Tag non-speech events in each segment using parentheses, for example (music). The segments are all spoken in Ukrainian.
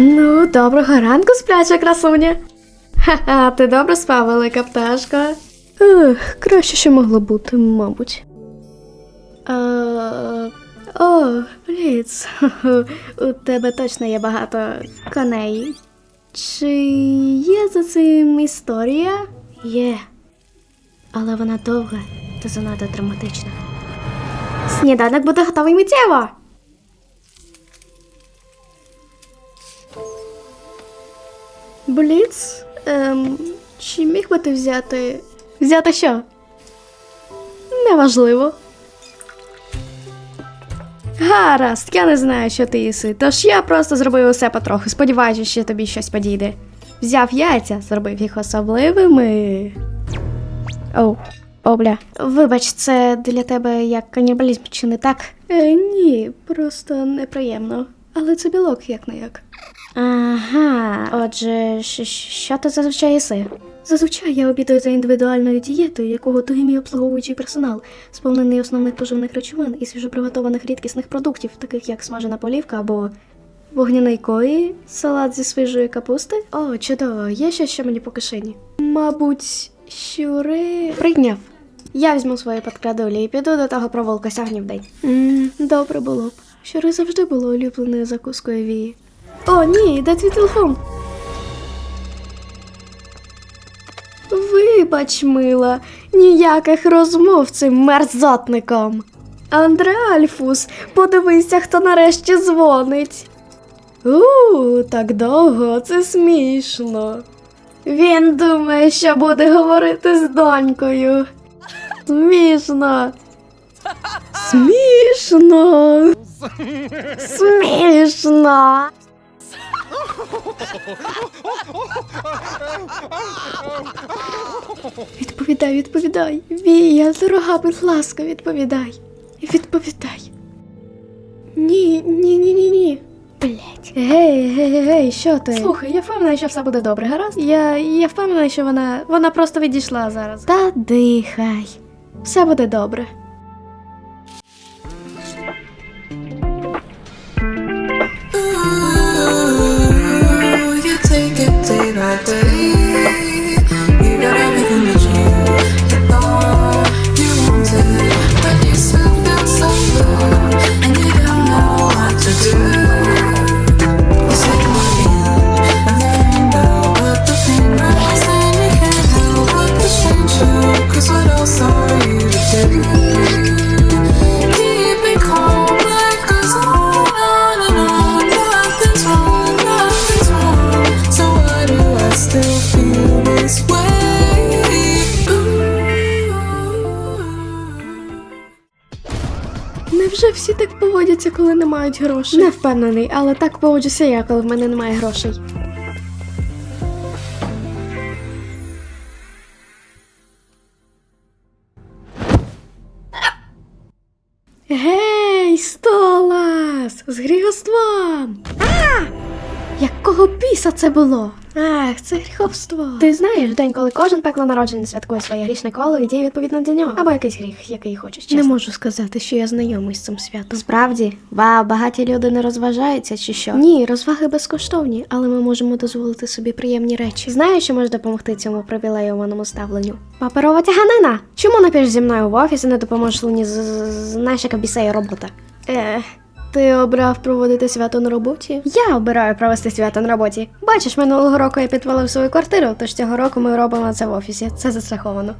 Ну, доброго ранку, спляча красуня. Ха-ха, ти добре спав, велика пташка. Ех, краще, що могло бути, мабуть. Е, о, Бліц, (laughs) у тебе точно є багато коней. Чи є за цим історія? Є. Але вона довга та занадто драматична. Сніданок буде готовий миттєво. Бліц, ем, чи міг би ти взяти. Взяти що? Неважливо. Гаразд, я не знаю, що ти їси, тож я просто зробив усе потроху, сподіваючись, що тобі щось подійде. Взяв яйця, зробив їх особливими. Оу, о, бля. Вибач, це для тебе як канібалізм, чи не так? Е, ні, просто неприємно. Але це білок як не як. Ага, отже, що ти зазвичай їси? Зазвичай я обідаю за індивідуальною дієтою, яку готує мій обслуговуючий персонал, сповнений основних поживних речовин і свіжоприготованих рідкісних продуктів, таких як смажена полівка або вогняний кої, салат зі свіжої капусти. О, чудово, є ще що мені по кишені. Мабуть, щури. Прийняв. Я візьму свої подкрадулі і піду до того провулка сягнів день. Ммм, добре було б. Щури завжди було улюбленою закускою вії. О, ні, де твій телефон? Вибач, мила, ніяких розмов цим мерзотником. Андре Альфус, подивися, хто нарешті дзвонить. У, так довго, це смішно. Він думає, що буде говорити з донькою. Смішно. Смішно. (laughs) Смішно. Відповідай, відповідай. Вія, дорога, будь ласка, відповідай. Відповідай. Ні, ні, ні, ні, ні. Блять. Гей, гей, гей, що ти? Слухай, я впевнена, що все буде добре, гаразд? Я, я впевнена, що вона. вона просто відійшла зараз. Та дихай. Все буде добре. Мають грошей? Не впевнений, але так поводжуся я, коли в мене немає грошей. Гей, Столас! З грігоством! А! Якого біса це було? Ах, це гріховство. Ти знаєш, день, коли кожен пекло народження святкує своє грішне коло і діє відповідно до нього. Або якийсь гріх, який хочеш. Чесно. Не можу сказати, що я знайомий з цим святом. Справді, ва, багаті люди не розважаються чи що? Ні, розваги безкоштовні, але ми можемо дозволити собі приємні речі. Знаєш, що може допомогти цьому привілейованому ставленню? Паперова тяганина. Чому не підеш зі мною в офіс і не допоможеш Луні з, знаєш, яка бісеє робота? Е, ти обрав проводити свято на роботі? Я обираю провести свято на роботі. Бачиш, минулого року я підвалив свою квартиру, тож цього року ми робимо це в офісі. Це застраховано.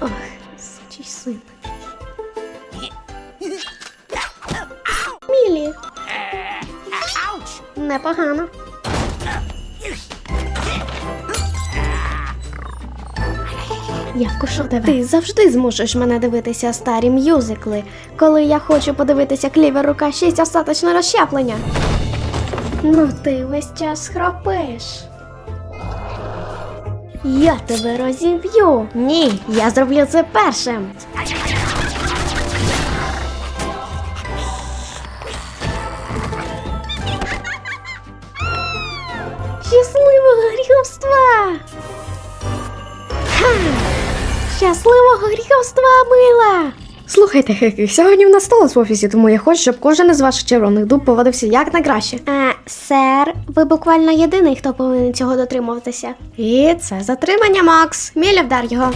Ох, сучий. Непогано. Я вкушу тебе. Ти завжди змушуєш мене дивитися старі мюзикли, коли я хочу подивитися клівер рука 6 остаточне розщеплення. Ну ти весь час хропиш. Я тебе розіб'ю. Ні, я зроблю це першим. Ха! Мила! Слухайте, хики, сьогодні в нас столик в офісі, тому я хочу, щоб кожен із ваших червоних дуб поводився як найкраще. Е, сер, ви буквально єдиний, хто повинен цього дотримуватися. І це затримання, Макс. Міля вдар його.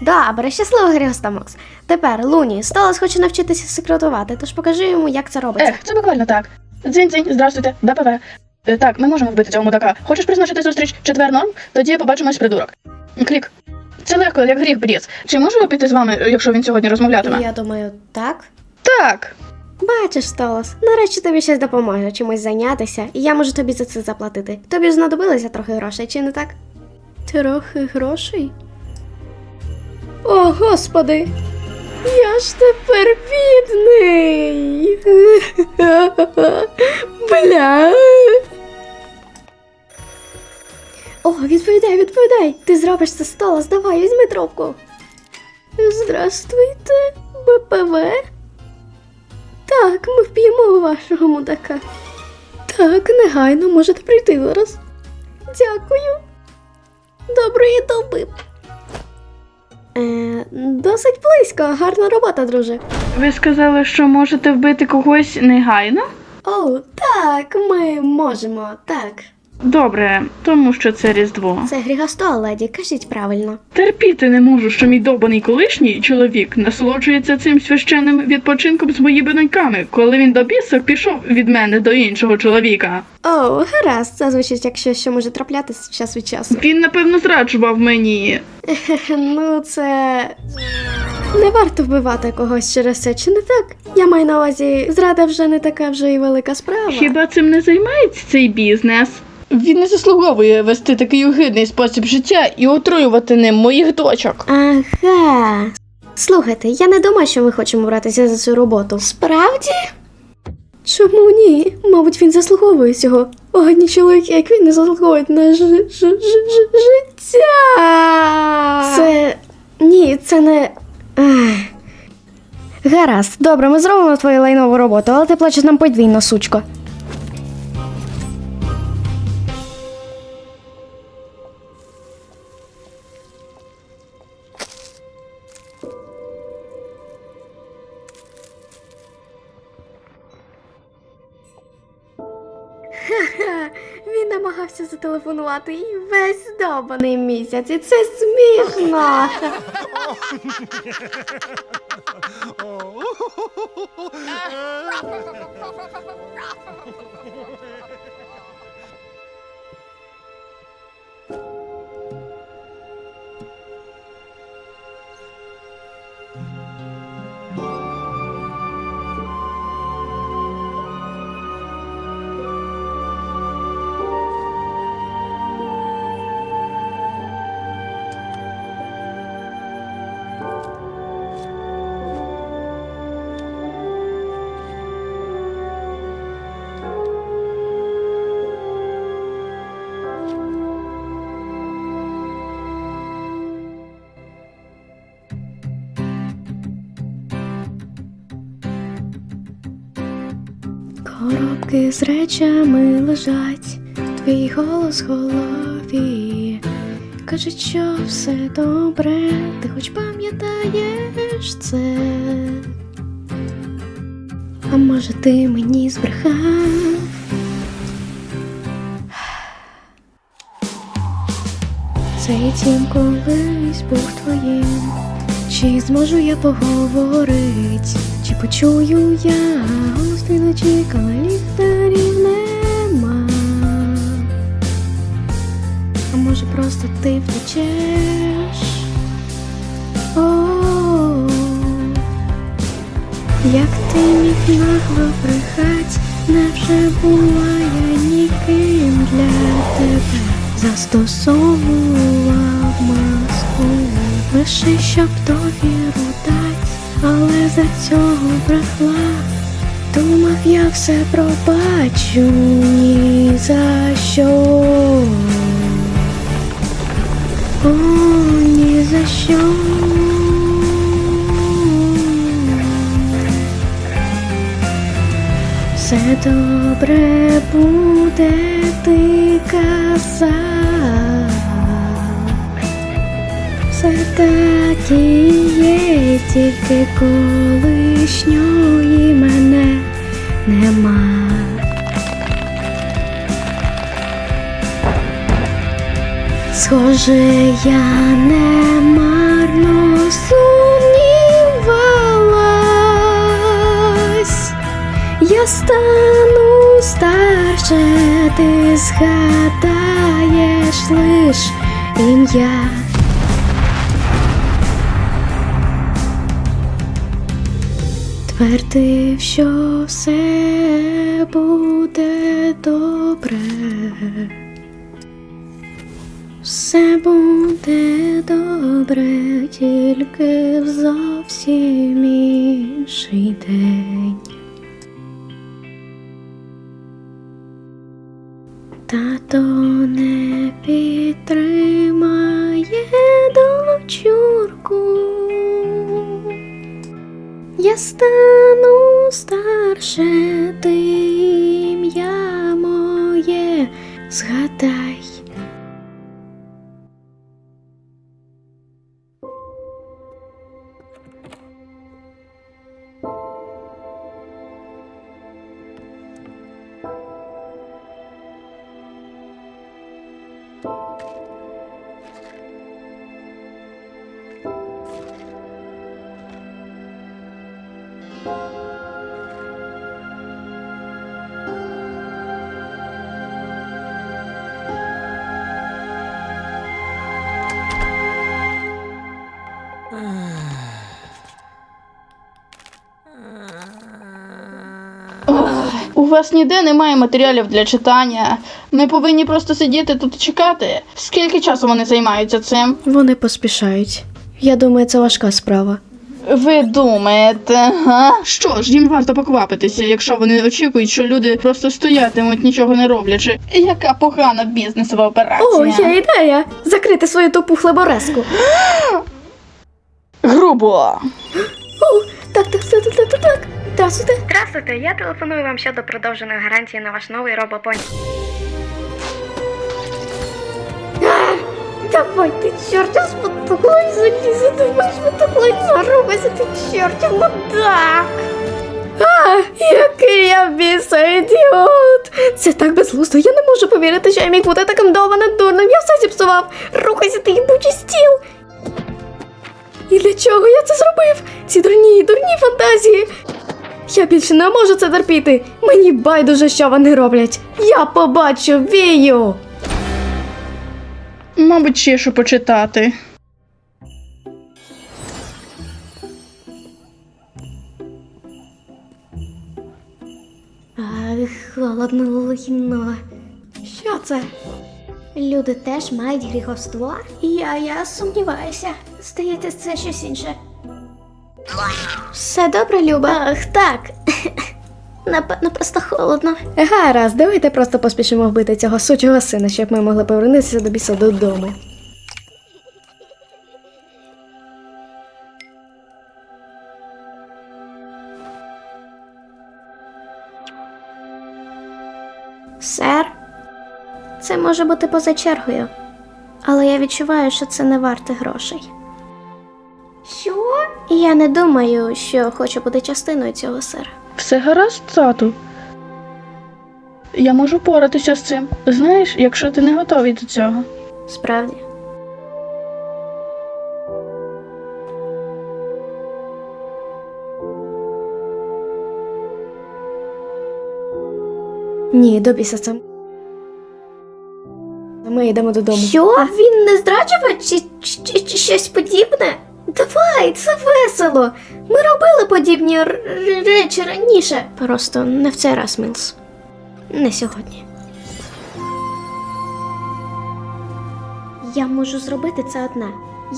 Добре, щасливого Гріоста, Макс. Тепер Луні, Столас хоче навчитися секретувати, тож покажи йому, як це робиться. Ех, це буквально так. Дзінь-дзінь, здравствуйте, БПВ. Е, Так, ми можемо вбити цього мудака. Хочеш призначити зустріч четвер норм? Тоді побачимось, придурок. Клік. Це легко, як гріх, бріц. Чи можу я піти з вами, якщо він сьогодні розмовлятиме? Я думаю, так. Так. Бачиш, Столас, нарешті тобі щось допоможе чимось зайнятися, і я можу тобі за це заплатити. Тобі ж знадобилося трохи грошей, чи не так? Трохи грошей? О, господи! Я ж тепер бідний. (laughs) Бля. О, відповідай, відповідай! Ти зробиш це Столас, давай, візьми трубку. Здравствуйте, БПВ. Так, ми вп'ємо вашого мудака. Так, негайно можете прийти зараз. Дякую. Доброї доби. Е, досить близько, гарна робота, друже. Ви сказали, що можете вбити когось негайно? О, так, ми можемо, так. Добре, тому що це Різдво. Це Грігостол, леді, кажіть правильно. Терпіти не можу, що мій добаний колишній чоловік насолоджується цим священним відпочинком з моїми доньками, коли він до біса пішов від мене до іншого чоловіка. О, гаразд, це звучить як щось, що може траплятися час від часу. Він, напевно, зраджував мені. (laughs) Ну, це. Не варто вбивати когось через це, чи не так? Я маю на увазі, зрада вже не така вже й велика справа. Хіба цим не займається цей бізнес? Він не заслуговує вести такий огидний спосіб життя і отруювати ним моїх дочок. Ага. Слухайте, я не думаю, що ми хочемо братися за цю роботу. Справді? Чому ні? Мабуть, він заслуговує цього. Огидні чоловіки, як він не заслуговують на ж- ж- ж- ж- життя. Це. Ні, це не. Ех. Гаразд, добре, ми зробимо твою лайнову роботу, але ти плачеш нам подвійно, сучко. Зателефонувати. І весь добаний місяць, і це смішно. З речами лежать, твій голос в голові. Каже, що все добре, ти хоч пам'ятаєш це. А може ти мені збрехав? Цей дім колись був твоїм. Чи зможу я поговорить, чи почую я не чекала, ліхтарів нема. А може просто ти втечеш? О, як ти міг нагло брехать, невже була я ніким для тебе? Застосовував маску лише щоб довіру дать, але за цього брехла. Думав, я все пробачу ні за що. О, ні за що. Все добре буде, ти казав. Все так є, тільки колишньої мене нема. Схоже, я не марно сумнівалась. Я стану старше, ти згадаєш лиш ім'я. Твердив, що все буде добре. Все буде добре, тільки в зовсім інший день. Тато не підтримає дочурку. Я стану старше, ти ім'я моє згадай. Вас ніде немає матеріалів для читання. Ми повинні просто сидіти тут і чекати. Скільки часу вони займаються цим? Вони поспішають. Я думаю, це важка справа. Ви думаєте, га? Що ж, їм варто поквапитися, якщо вони очікують, що люди просто стоятимуть, нічого не роблячи. Яка погана бізнесова операція. О, є ідея! Закрити свою тупу хлеборезку. Грубо. О, так, так, так, так, так, так, так. Здравствуйте. Здравствуйте, я телефоную вам щодо продовженої гарантії на ваш новий робопонь. (gasps) Давай, ти чортів спотуклий, залізе, думаєш, спотуклий, зарубайся, ти чортів мудак. А, який я біса ідіот! Це так безглуздо, я не можу повірити, що я міг бути таким довбаним дурним, я все зіпсував. Рухайся, ти їбучий стіл. І для чого я це зробив? Ці дурні, дурні фантазії. Я більше не можу це терпіти. Мені байдуже, що вони роблять. Я побачу вію. Мабуть, ще що почитати. Ах, холодно лихно. Що це? Люди теж мають гріховство? Я, я сумніваюся. Здається, це щось інше. Все добре, Люба? Ах, так. (laughs) Напевно, просто холодно. Гаразд, давайте просто поспішимо вбити цього сучого сина, щоб ми могли повернутися до біса додому. Сер, це може бути поза чергою, але я відчуваю, що це не варте грошей. Що? І я не думаю, що хочу бути частиною цього, сер. Все гаразд, тату. Я можу поратися з цим. Знаєш, якщо ти не готовий до цього. Справді. Ні, до біса це. Ми йдемо додому. Що? Він не зраджував чи, чи, чи щось подібне? Давай, це весело. Ми робили подібні речі раніше. Просто не в цей раз, Мілс. Не сьогодні. Я можу зробити це одна.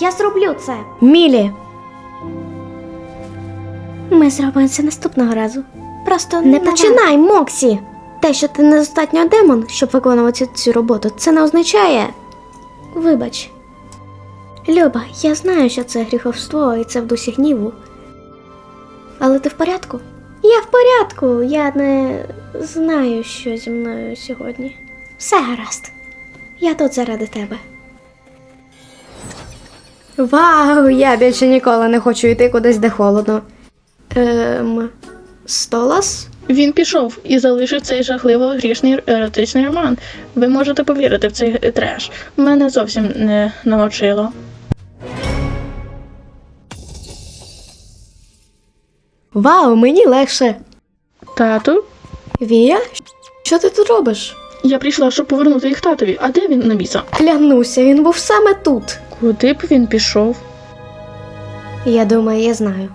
Я зроблю це. Мілі! Ми зробимо це наступного разу. Просто не починай, Моксі! Те, що ти недостатньо демон, щоб виконувати цю роботу, це не означає. Вибач. Люба, я знаю, що це гріховство і це в дусі гніву. Але ти в порядку? Я в порядку. Я не знаю, що зі мною сьогодні. Все гаразд. Я тут заради тебе. Вау, я більше ніколи не хочу йти кудись, де холодно. Ем. Столас? Він пішов і залишив цей жахливо грішний еротичний роман. Ви можете повірити в цей треш. Мене зовсім не намочило. Вау, мені легше. Тату? Вія? Що ти тут робиш? Я прийшла, щоб повернути їх татові. А де він на місце? Клянуся, він був саме тут. Куди б він пішов? Я думаю, я знаю.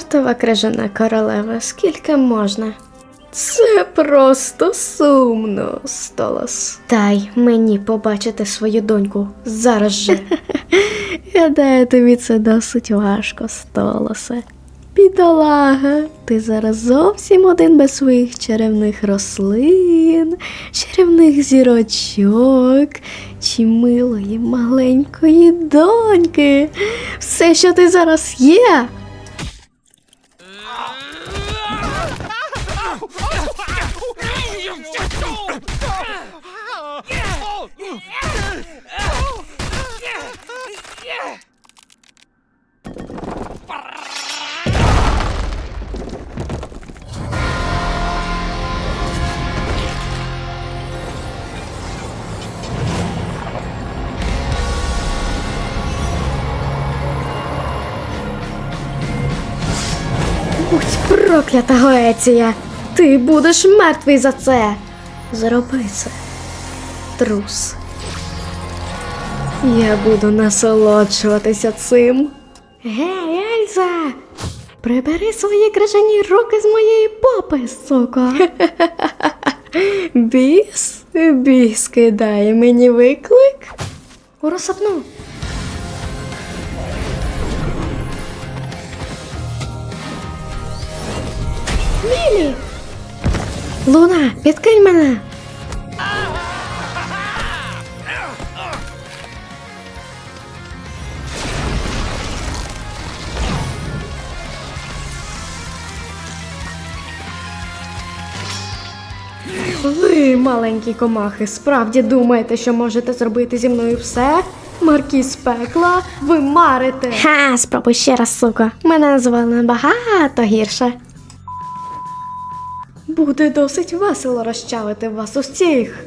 Чортова крижана королева, скільки можна? Це просто сумно, Столас. Дай мені побачити свою доньку зараз же. (laughs) Гадаю, тобі це досить важко, Столасе. Бідолага, ти зараз зовсім один без своїх чарівних рослин, чарівних зірочок чи милої маленької доньки. Все, що ти зараз є, проклята Гоеція! Ти будеш мертвий за це. Зроби це, трус. Я буду насолоджуватися цим. Гей, Ельза! Прибери свої крижані руки з моєї попи, суко. (laughs) Біс, біс кидає мені виклик. Уросапну. Лілі! Луна, відкинь мене! Ви, маленькі комахи, справді думаєте, що можете зробити зі мною все? Маркіз пекла, ви марите. Ха, спробуй ще раз, сука. Мене називали набагато гірше. Буде досить весело розчавити вас усіх.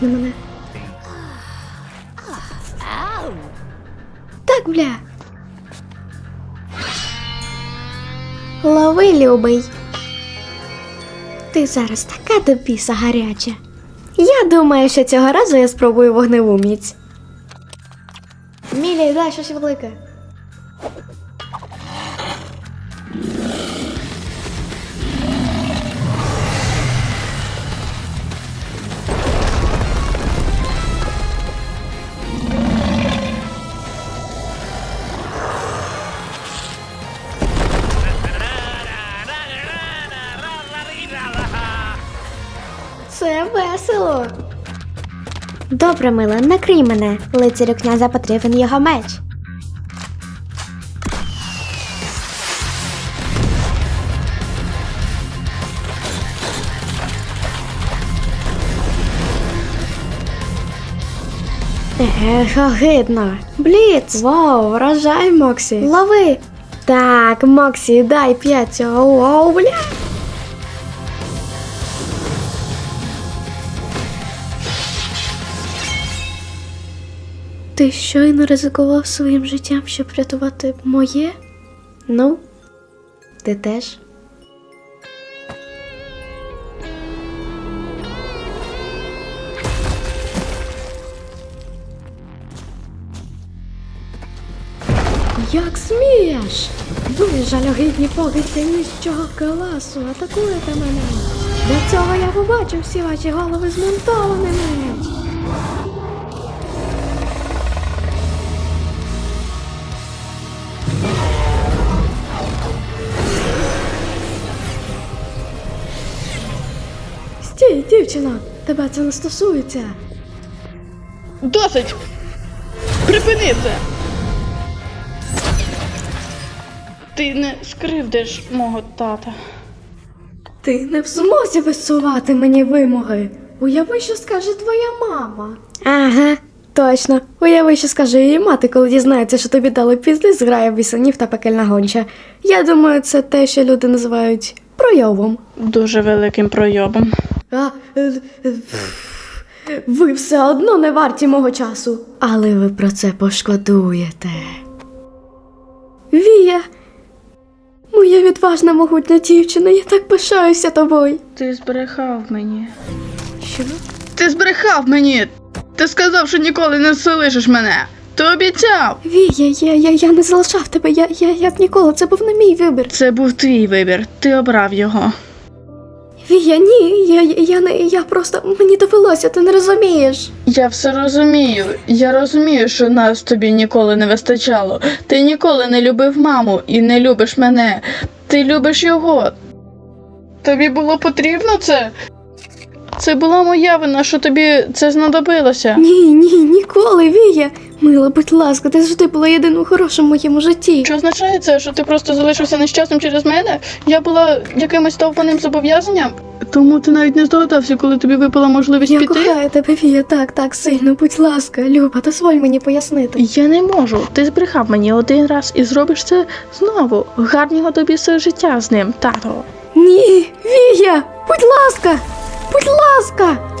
Мене. Так, бля. Лови, любий. Ти зараз така до біса гаряча. Я думаю, що цього разу я спробую вогневу міць. Мілі, дай щось велике. Добре, мила, накрий мене. Лицарю князя потрібен його меч. Ех, огидно. Бліц. Вау, вражай, Моксі. Лови! Так, Моксі, дай п'ять. Оу, оу, бля. Ти щойно ризикував своїм життям, щоб врятувати моє? Ну, ти теж. Як смієш? Ви жалюгідні погидці нижчого класу, атакуєте мене. Для цього я побачу всі ваші голови змонтованими. Стій, дівчина, тебе це не стосується. Досить! Припини це! Ти не скривдиш мого тата. Ти не в змозі висувати мені вимоги. Уяви, що скаже твоя мама. Ага, точно. Уяви, що скаже її мати, коли дізнається, що тобі дали пізди з грає бісенів та пекельна гонча. Я думаю, це те, що люди називають пройовом. Дуже великим пройобом. А, е, е, ви все одно не варті мого часу. Але ви про це пошкодуєте. Вія, моя відважна могутня дівчина, я так пишаюся тобою. Ти збрехав мені. Що? Ти збрехав мені! Ти сказав, що ніколи не залишиш мене! Ти обіцяв! Вія, я, я, я не залишав тебе, я, я як ніколи, це був не мій вибір. Це був твій вибір, ти обрав його. Вія, ні, я, я, я не я просто мені довелося, ти не розумієш. Я все розумію. Я розумію, що нас тобі ніколи не вистачало. Ти ніколи не любив маму і не любиш мене. Ти любиш його. Тобі було потрібно це? Це була моя вина, що тобі це знадобилося. Ні, ні, ніколи, Вія. Мила, будь ласка, ти завжди була єдиним хорошим в моєму житті. Чи означає це, що ти просто залишився нещасним через мене? Я була якимось довбаним зобов'язанням? Тому ти навіть не здогадався, коли тобі випала можливість Я піти? кохаю тебе, Вія, так, так сильно, будь ласка, Люба, дозволь мені пояснити. Я не можу. Ти збрехав мені один раз і зробиш це знову. Гарного тобі все життя з ним, тато. Ні, Вія, будь ласка, будь ласка.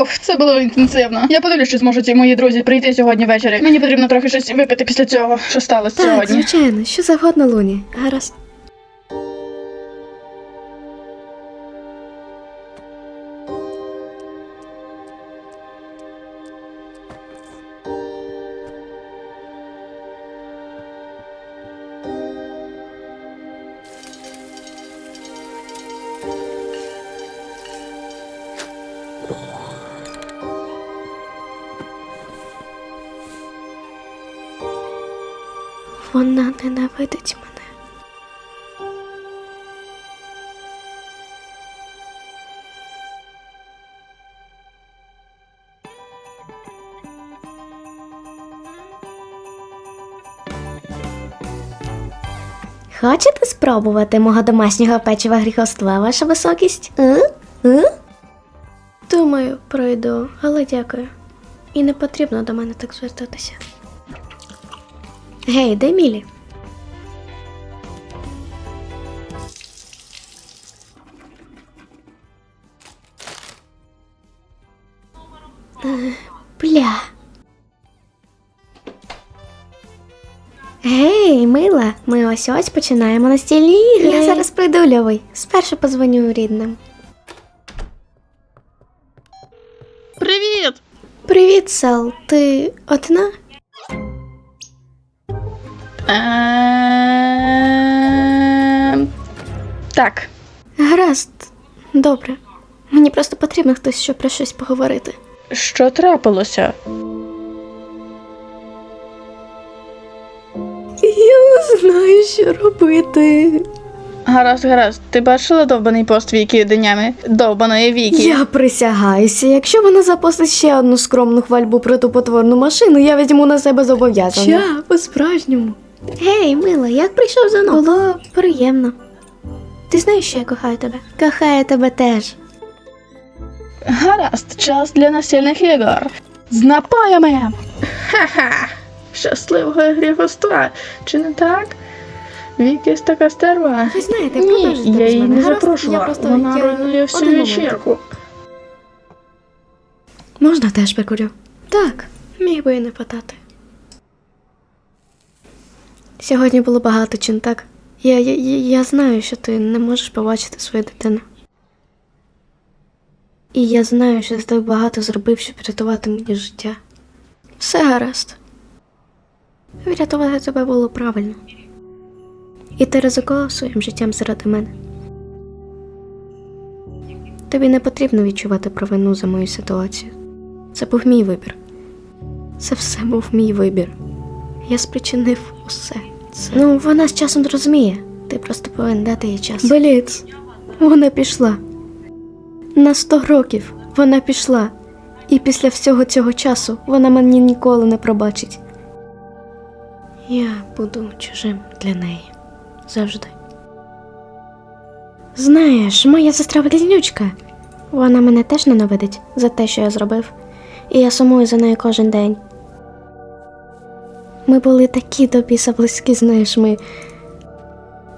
Фух, це було інтенсивно. Я подивлюсь, чи зможуть мої друзі прийти сьогодні ввечері. Мені потрібно трохи щось випити після цього, що сталося Так, сьогодні. звичайно, що завгодно, Луні. Гаразд. Вона ненавидить мене. Хочете спробувати мого домашнього печива гріхоства, ваша високість? Е? Е? Думаю, пройду, але дякую. І не потрібно до мене так звертатися. Гей, де Мілі? Е, Бля. Гей, мила, ми ось ось починаємо настільні ігри. Я зараз прийду, Льовий. Спершу позвоню рідним. Привіт! Привіт, Сал. Ти одна? Ем, Так. Гаразд. Добре. Мені просто потрібно хтось, щоб про щось поговорити. Що трапилося? Я не знаю, що робити. Гаразд, гаразд. Ти бачила довбаний пост Вікі днями? Довбаної Вікі. Я присягаюся, якщо вона запостить ще одну скромну хвальбу про ту потворну машину, я візьму на себе зобов'язання. Ща, по-справжньому. Гей, мила, як прийшов за мною? Було приємно. Ти знаєш, що я кохаю тебе? Кохаю тебе теж. Гаразд, час для настільних ігор. З напаями. Ха-ха. Щасливого гріхоства, чи не так? Вікіс така стерва. Ви знаєте, Ні, я її не запрошувала. Вона руйнує всю один вечірку. Можна теж прикурю? Так, Міг би і не питати. Сьогодні було багато чин, так? Я, я, я, знаю, що ти не можеш побачити свою дитину. І я знаю, що ти так багато зробив, щоб врятувати мені життя. Все гаразд. Врятувати тебе було правильно. І ти ризикував своїм життям заради мене. Тобі не потрібно відчувати провину за мою ситуацію. Це був мій вибір. Це все був мій вибір. Я спричинив усе це. Ну, вона з часом зрозуміє. Ти просто повинен дати їй час. Бліц, вона пішла. На сто років вона пішла. І після всього цього часу вона мені ніколи не пробачить. Я буду чужим для неї. Завжди. Знаєш, моя сестра близнючка. Вона мене теж ненавидить за те, що я зробив. І я сумую за нею кожен день. Ми були такі до біса близькі, знаєш, ми.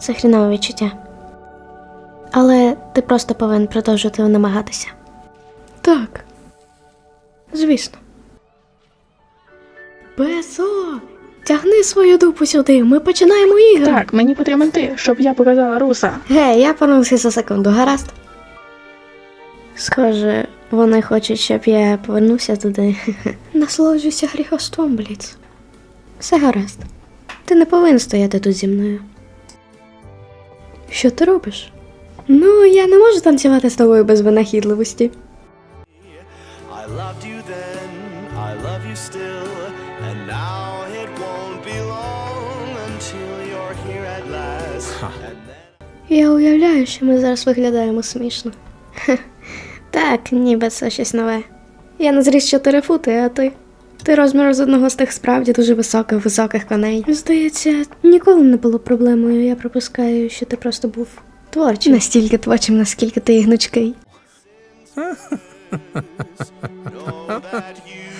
Це хрінове відчуття. Але ти просто повинен продовжувати намагатися. Так. Звісно. Безо, тягни свою дупу сюди, ми починаємо ігри. Так, мені потрібен ти, щоб я показала руса. Гей, я повернувся за секунду, гаразд? Схоже, вони хочуть, щоб я повернувся туди. Насолоджуйся гріхоством, Бліц. Все гаразд. Ти не повинен стояти тут зі мною. Що ти робиш? Ну, я не можу танцювати з тобою без винахідливості. I loved you then, I love you still, and now it won't be long until you're here at last. And then Я уявляю, що ми зараз виглядаємо смішно. Так, ніби це щось нове. Я на зріст 4 фути, а ти? Ти розмір з одного з тих справді дуже високих, високих коней. Здається, ніколи не було проблемою. Я припускаю, що ти просто був творчим. Настільки творчим, наскільки ти гнучкий. (laughs)